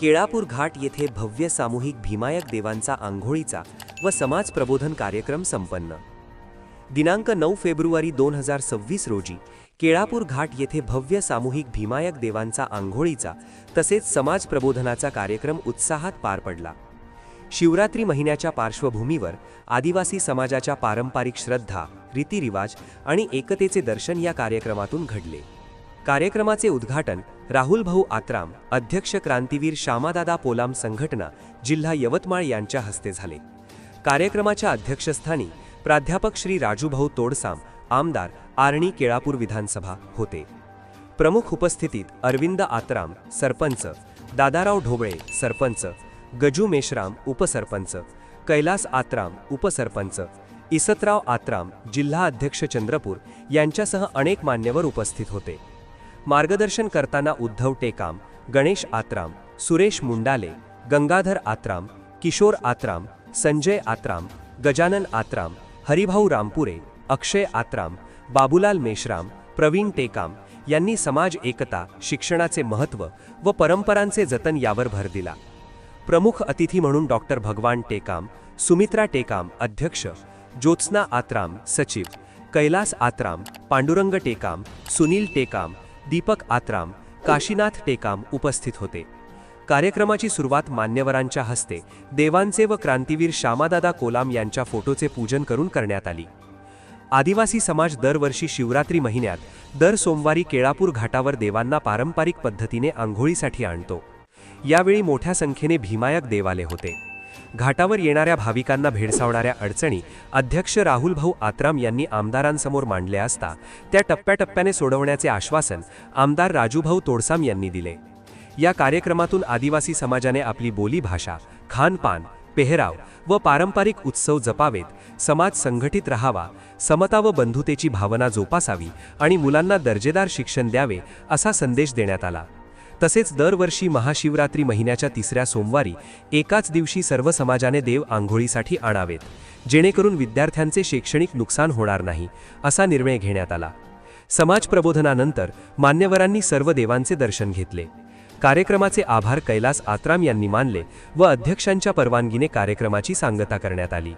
केळापूर घाट येथे भव्य सामूहिक भीमायक देवांचा आंघोळीचा व समाज प्रबोधन कार्यक्रम संपन्न. दिनांक नऊ फेब्रुवारी दोन हजार सव्वीस रोजी केळापूर घाट येथे भव्य सामूहिक भीमायक देवांचा आंघोळीचा तसेच समाज प्रबोधनाचा कार्यक्रम उत्साहात पार पडला. शिवरात्री महिन्याच्या पार्श्वभूमीवर आदिवासी समाजाच्या पारंपरिक श्रद्धा रीतिरिवाज आणि एकतेचे दर्शन या कार्यक्रमातून घडले. कार्यक्रमाचे उद्घाटन राहुल भाऊ आत्राम अध्यक्ष क्रांतीवीर श्यामादादा पोलाम संघटना जिल्हा यवतमाळ यांच्या हस्ते झाले. कार्यक्रमाच्या अध्यक्षस्थानी प्राध्यापक श्री राजूभाऊ तोडसाम आमदार आर्णी केळापूर विधानसभा होते. प्रमुख उपस्थितीत अरविंद आत्राम सरपंच दादाराव ढोबळे सरपंच गजू मेश्राम उपसरपंच कैलास आत्राम उपसरपंच इसतराव आत्राम जिल्हा अध्यक्ष चंद्रपूर यांच्यासह अनेक मान्यवर उपस्थित होते. मार्गदर्शन करताना उद्धव टेकाम गणेश आत्राम सुरेश मुंडाले गंगाधर आत्राम किशोर आत्राम संजय आत्राम गजानन आत्राम हरिभाऊ रामपुरे अक्षय आत्राम बाबूलाल मेश्राम प्रवीण टेकाम यांनी समाज एकता शिक्षणाचे महत्त्व व परंपरांचे जतन यावर भर दिला. प्रमुख अतिथी म्हणून डॉक्टर भगवान टेकाम सुमित्रा टेकाम अध्यक्ष ज्योत्स्ना आत्राम सचिव कैलास आत्राम पांडुरंग टेकाम सुनील टेकाम दीपक आत्राम काशीनाथ टेकाम उपस्थित होते. कार्यक्रमाची सुरुवात मान्यवरांच्या हस्ते देवांचे व क्रांतीवीर श्यामादादा कोलाम यांच्या फोटोचे पूजन करून करण्यात आली. आदिवासी समाज दरवर्षी शिवरात्री महिन्यात दर सोमवारी केळापूर घाटावर देवांना पारंपरिक पद्धतीने आंघोळीसाठी आणतो. यावेळी मोठ्या संख्येने भीमायक देवाले होते. घाटावर येणाऱ्या भाविकांना भेडसावणाऱ्या अडचणी अध्यक्ष राहुल भाऊ आत्राम यांनी आमदारांसमोर मांडल्या असता त्या टप्प्याटप्प्याने सोडवण्याचे आश्वासन आमदार राजूभाऊ तोडसाम यांनी दिले. या कार्यक्रमातून आदिवासी समाजाने आपली बोलीभाषा खानपान पेहराव व पारंपरिक उत्सव जपावेत समाज संघटित राहावा समता व बंधुतेची भावना जोपासावी आणि मुलांना दर्जेदार शिक्षण द्यावे असा संदेश देण्यात आला. तसेच दरवर्षी महाशिवरात्री महिन्याच्या तिसऱ्या सोमवारी एकाच दिवशी सर्व समाजाने देव आंघोळीसाठी आणावेत जेणेकरून विद्यार्थ्यांचे शैक्षणिक नुकसान होणार नाही असा निर्णय घेण्यात आला. समाज प्रबोधनानंतर मान्यवरांनी सर्व देवांचे दर्शन घेतले. कार्यक्रमाचे आभार कैलास आत्राम यांनी मानले व अध्यक्षांच्या परवानगीने कार्यक्रमाची सांगता करण्यात आली.